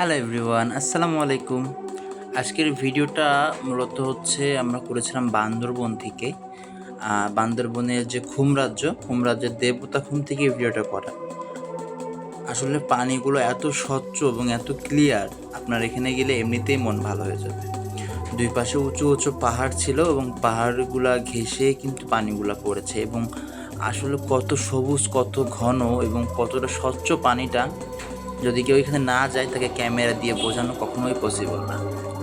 Hello everyone আসসালামু আলাইকুম আজকের ভিডিওটা মূলত হচ্ছে আমরা করেছিলাম বান্দরবন থেকে। বান্দরবনের যে খুম রাজ্য খুম রাজ্যের দেবতা খুম থেকে ভিডিওটা করা। আসলে পানিগুলো এত স্বচ্ছ এবং এত ক্লিয়ার আপনার এখানে গেলে এমনিতেই মন ভালো হয়ে যাবে। দুই পাশে উঁচু উঁচু পাহাড় ছিল এবং পাহাড়গুলা ঘেঁষে কিন্তু পানিগুলা পড়েছে এবং আসলে কত সবুজ, কত ঘন এবং কতটা স্বচ্ছ পানিটা যদি কেউ এখানে না যায়, তাকে ক্যামেরা দিয়ে বোঝানো কখনোই পসিবল না।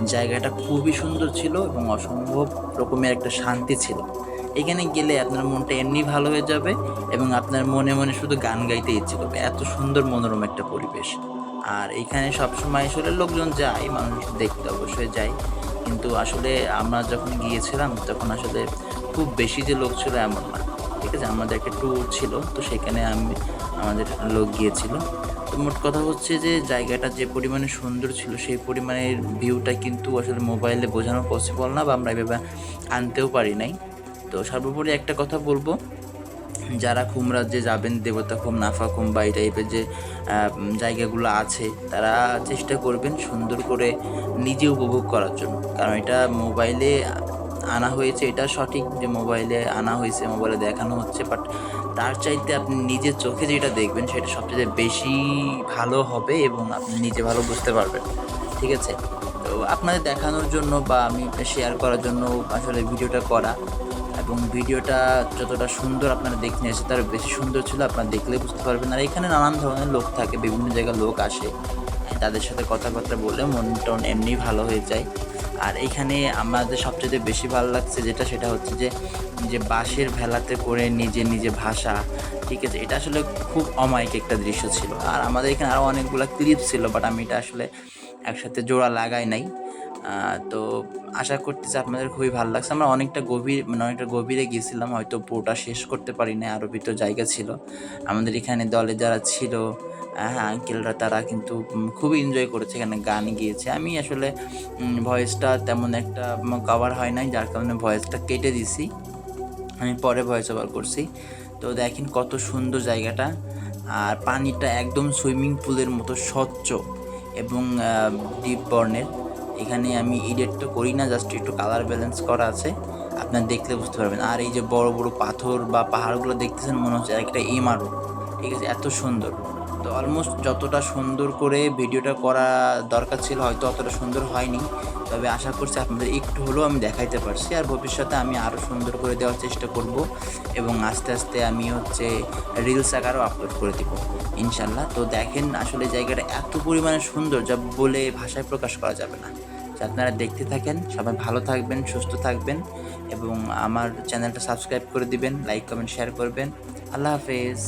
জায়গাটা খুবই সুন্দর ছিল এবং অসম্ভব রকমের একটা শান্তি ছিল। এখানে গেলে আপনার মনটা এমনি ভালো হয়ে যাবে এবং আপনার মনে মনে শুধু গান গাইতে ইচ্ছে করবে। এত সুন্দর মনোরম একটা পরিবেশ। আর এখানে সবসময় আসলে লোকজন যায়, মানুষ দেখতে অবশ্যই যায়। কিন্তু আসলে আমরা যখন গিয়েছিলাম, তখন আসলে খুব বেশি যে লোক ছিল এমন না। ঠিক আছে? আমাদের একটা ট্যুর ছিল, তো সেখানে আমি, আমাদের লোক গিয়েছিল। তো মোট কথা হচ্ছে যে জায়গাটা যে পরিমাণে সুন্দর ছিল, সেই পরিমাণের ভিউটা কিন্তু আসলে মোবাইলে বোঝানো পসিবল না বা আমরা এভাবে আনতেও পারি নাই। তো সর্বোপরি একটা কথা বলব, যারা খুম যে যাবেন, দেবতা খুম, নাফা খুম বা এই টাইপের যে জায়গাগুলো আছে, তারা চেষ্টা করবেন সুন্দর করে নিজে উপভোগ করার জন্য। কারণ এটা মোবাইলে আনা হয়েছে, এটা সঠিক যে মোবাইলে আনা হয়েছে, মোবাইলে দেখানো হচ্ছে বাট তার চাইতে আপনি নিজের চোখে যেটা দেখবেন, সেটা সবচেয়ে বেশি ভালো হবে এবং আপনি নিজে ভালো বুঝতে পারবেন, ঠিক আছে? তো আপনাদের দেখানোর জন্য বা আমি শেয়ার করার জন্য আসলে ভিডিওটা করা এবং ভিডিওটা যতটা সুন্দর আপনারা দেখতে নিয়েছে তার বেশি সুন্দর ছিল, আপনারা দেখলে বুঝতে পারবেন। আর এখানে নানান ধরনের লোক থাকে, বিভিন্ন জায়গায় লোক আসে, তাদের সাথে কথাবার্তা বলে মন টন এমনি ভালো হয়ে যায়। আর এখানে আমাদের সবচেয়ে বেশি ভালো লাগছে যেটা সেটা হচ্ছে যে যে বাঁশের ভেলাতে করে নিজে নিজে ভাষা ঠিক আছে? এটা আসলে খুব অমায়িক একটা দৃশ্য ছিল। আর আমাদের এখানে আরও অনেকগুলো ক্লিপ ছিল বাট আমি এটা আসলে একসাথে জোড়া লাগাই নাই। তো আশা করতেছি আপনাদের খুবই ভালো লাগছে। আমরা অনেকটা গভীর মানে অনেকটা গভীরে গিয়েছিলাম, হয়তো পুরোটা শেষ করতে পারি না আরও ভিতর জায়গা ছিল। আমাদের এখানে দলে যারা ছিল হ্যাঁ আঙ্কেলরা, তারা কিন্তু খুবই এনজয় করেছে এখানে গান গিয়েছে। আমি আসলে ভয়েসটা তেমন একটা কভার হয় নাই, যার কারণে ভয়েসটা কেটে দিছি। আমি পরে ভয়েস ওভার করছি। তো দেখেন কত সুন্দর জায়গাটা। আর পানিটা একদম সুইমিং পুলের মতো স্বচ্ছ এবং ডিপ বর্ণের। এখানে আমি এডিট তো করি না জাস্ট একটু কালার ব্যালেন্স করা আছে। আপনার দেখলে বুঝতে পারবেন। আর এই যে বড় বড় পাথর বা পাহাড়গুলো দেখতেছেন, মনে হচ্ছে একটা ইমারত ঠিক আছে, এত সুন্দর। তো অলমোস্ট যতটা সুন্দর করে ভিডিওটা করা দরকার ছিল, হয়তো অতটা সুন্দর হয়নি। তবে আশা করছি আপনাদের একটু হলেও আমি দেখাইতে পারছি। আর ভবিষ্যতে আমি আরও সুন্দর করে দেওয়ার চেষ্টা করব এবং আস্তে আস্তে আমি হচ্ছে রিলস আকারও আপলোড করে দিব ইনশাল্লাহ তো দেখেন আসলে জায়গাটা এত পরিমাণে সুন্দর, যা বলে ভাষায় প্রকাশ করা যাবে না। আপনারা দেখতে থাকেন। সবাই ভালো থাকবেন, সুস্থ থাকবেন এবং আমার চ্যানেলটা সাবস্ক্রাইব করে দিবেন, লাইক, কমেন্ট, শেয়ার করবেন। আল্লাহ হাফেজ।